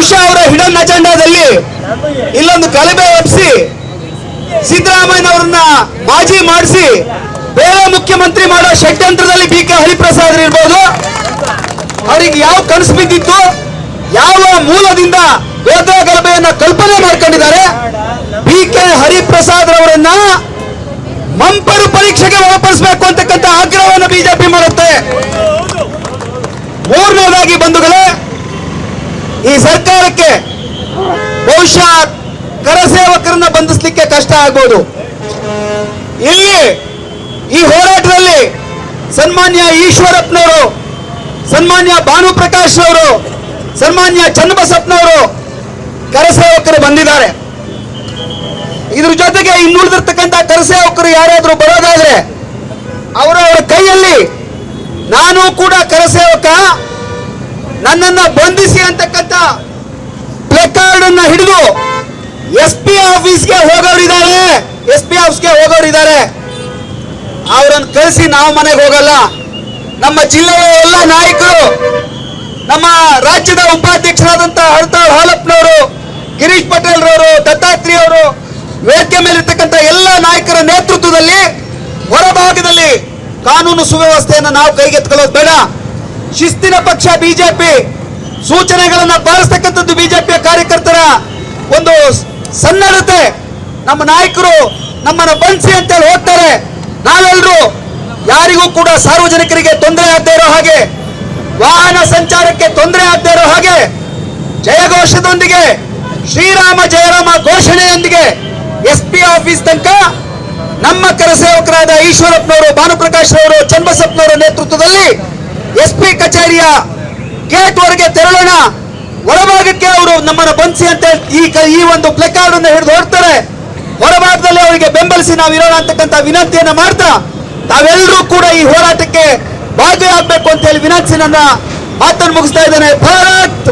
ಬಹುಶಃ ಅವರ ಹಿಡನ್ ಅಜೆಂಡಾದಲ್ಲಿ ಇಲ್ಲೊಂದು ಕಲಬೆ ಒಪ್ಪಿಸಿ ಸಿದ್ದರಾಮಯ್ಯ ಅವರನ್ನ ಮಾಜಿ ಮಾಡಿಸಿ ಬೇರೆ ಮುಖ್ಯಮಂತ್ರಿ ಮಾಡೋ ಷಡ್ಯಂತ್ರದಲ್ಲಿ ಬಿ ಕೆ ಹರಿಪ್ರಸಾದ್ ಇರ್ಬೋದು. ಅವರಿಗೆ ಯಾವ ಕನಸು ಬಿದ್ದಿತ್ತು, ಯಾವ ಮೂಲದಿಂದ ಗೋದ್ರ ಗಲಭೆಯನ್ನ ಕಲ್ಪನೆ ಮಾಡ್ಕೊಂಡಿದ್ದಾರೆ, ಬಿ ಕೆ ಹರಿಪ್ರಸಾದ್ ಅವರನ್ನ ಮಂಪರು ಪರೀಕ್ಷೆಗೆ ಒಳಪಡಿಸಬೇಕು ಅಂತಕ್ಕಂಥ ಆಗ್ರಹವನ್ನು ಬಿಜೆಪಿ ಮಾಡುತ್ತೆ. ಮೂರನೇದಾಗಿ ಬಂಧುಗಳೇ ಈ ಸರ್ಕಾರಕ್ಕೆ ಬಹುಶಃ ಕರಸೇವಕರನ್ನ ಬಂಧಿಸಲಿಕ್ಕೆ ಕಷ್ಟ ಆಗ್ಬೋದು. ಇಲ್ಲಿ ಈ ಹೋರಾಟದಲ್ಲಿ ಸನ್ಮಾನ್ಯ ಈಶ್ವರಪ್ಪನವರು, ಸನ್ಮಾನ್ಯ ಭಾನುಪ್ರಕಾಶ್ ಅವರು ಸನ್ಮಾನ್ಯ ಚನ್ನಬಸಪ್ಪನವರು ಕರಸೇವಕರು ಬಂದಿದ್ದಾರೆ. ಇದ್ರ ಜೊತೆಗೆ ಇನ್ನುಳಿದಿರ್ತಕ್ಕಂಥ ಕರಸೇವಕರು ಯಾರಾದ್ರೂ ಬರೋದಾದ್ರೆ ಅವರವರ ಕೈಯಲ್ಲಿ ನಾನು ಕೂಡ ಕರಸೇವಕ ನನ್ನನ್ನ ಬಂಧಿಸಿ ಅಂತಕ್ಕಂಥ ಪ್ಲೆಕಾರ್ಡ್ ಅನ್ನ ಹಿಡಿದು ಎಸ್ ಪಿ ಆಫೀಸ್ಗೆ ಹೋಗೋರಿದ್ದಾರೆ. ಎಸ್ ಪಿ ಆಫೀಸ್ಗೆ ಹೋಗೋರಿದ್ದಾರೆ. ಅವರನ್ನು ಕಳಿಸಿ ನಾವು ಮನೆಗೆ ಹೋಗಲ್ಲ. ನಮ್ಮ ಜಿಲ್ಲೆಯ ಎಲ್ಲ ನಾಯಕರು, ನಮ್ಮ ರಾಜ್ಯದ ಉಪಾಧ್ಯಕ್ಷರಾದಂಥ ಹರ್ತಾಳ್ ಹಾಲಪ್ಪನವರು ಗಿರೀಶ್ ಪಟೇಲ್ ರವರು ದತ್ತಾತ್ರಿ ಅವರು, ವೇದಿಕೆ ಮೇಲಿರ್ತಕ್ಕಂಥ ಎಲ್ಲ ನಾಯಕರ ನೇತೃತ್ವದಲ್ಲಿ ಹೊರಭಾಗದಲ್ಲಿ ಕಾನೂನು ಸುವ್ಯವಸ್ಥೆಯನ್ನು ನಾವು ಕೈಗೆತ್ಕೊಳ್ಳೋದು ಬೇಡ. ಶಿಸ್ತಿನ ಪಕ್ಷ ಬಿಜೆಪಿ. ಸೂಚನೆಗಳನ್ನ ಪಾಲಿಸ್ತಕ್ಕಂಥದ್ದು ಬಿಜೆಪಿಯ ಕಾರ್ಯಕರ್ತರ ಒಂದು ಸನ್ನಡತೆ ನಮ್ಮ ನಾಯಕರು ನಮ್ಮನ್ನು ಬಂಧಿಸಿ ಅಂತೇಳಿ ಹೋಗ್ತಾರೆ. ನಾವೆಲ್ಲರೂ ಯಾರಿಗೂ ಕೂಡ ಸಾರ್ವಜನಿಕರಿಗೆ ತೊಂದರೆ ಆಗದೆ ಇರೋ ಹಾಗೆ, ವಾಹನ ಸಂಚಾರಕ್ಕೆ ತೊಂದರೆ ಆಗದೆ ಇರೋ ಹಾಗೆ, ಜಯಘೋಷದೊಂದಿಗೆ, ಶ್ರೀರಾಮ ಜಯರಾಮ ಘೋಷಣೆಯೊಂದಿಗೆ ಎಸ್ ಪಿ ಆಫೀಸ್ ತನಕ ನಮ್ಮ ಕರಸೇವಕರಾದ ಈಶ್ವರಪ್ಪನವರು, ಭಾನುಪ್ರಕಾಶ್ ಅವರು ಚನ್ನಬಸಪ್ಪನವರ ನೇತೃತ್ವದಲ್ಲಿ ಎಸ್ ಪಿ ಕಚೇರಿಯ ಗೇಟ್ ವರೆಗೆ ತೆರಳೋಣ. ಒಳಭಾಗಕ್ಕೆ ಅವರು ನಮ್ಮನ್ನು ಬಂಧಿಸಿ ಅಂತ ಈ ಈ ಒಂದು ಪ್ಲೆಕಾರ್ಡ್ ಅನ್ನು ಹಿಡಿದು ಹೊರಡ್ತಾರೆ. ಹೊರಭಾಗದಲ್ಲಿ ಅವರಿಗೆ ಬೆಂಬಲಿಸಿ ನಾವು ಇರೋಣ ಅಂತಕ್ಕಂಥ ವಿನಂತಿಯನ್ನ ಮಾಡ್ತಾ ತಾವೆಲ್ಲರೂ ಕೂಡ ಈ ಹೋರಾಟಕ್ಕೆ ಭಾಗಿಯಾಗಬೇಕು ಅಂತ ಹೇಳಿ ವಿನಂತಿ ನನ್ನ ಮಾತನ್ನು ಮುಗಿಸ್ತಾ ಇದ್ದೇನೆ. ಭಾರತ್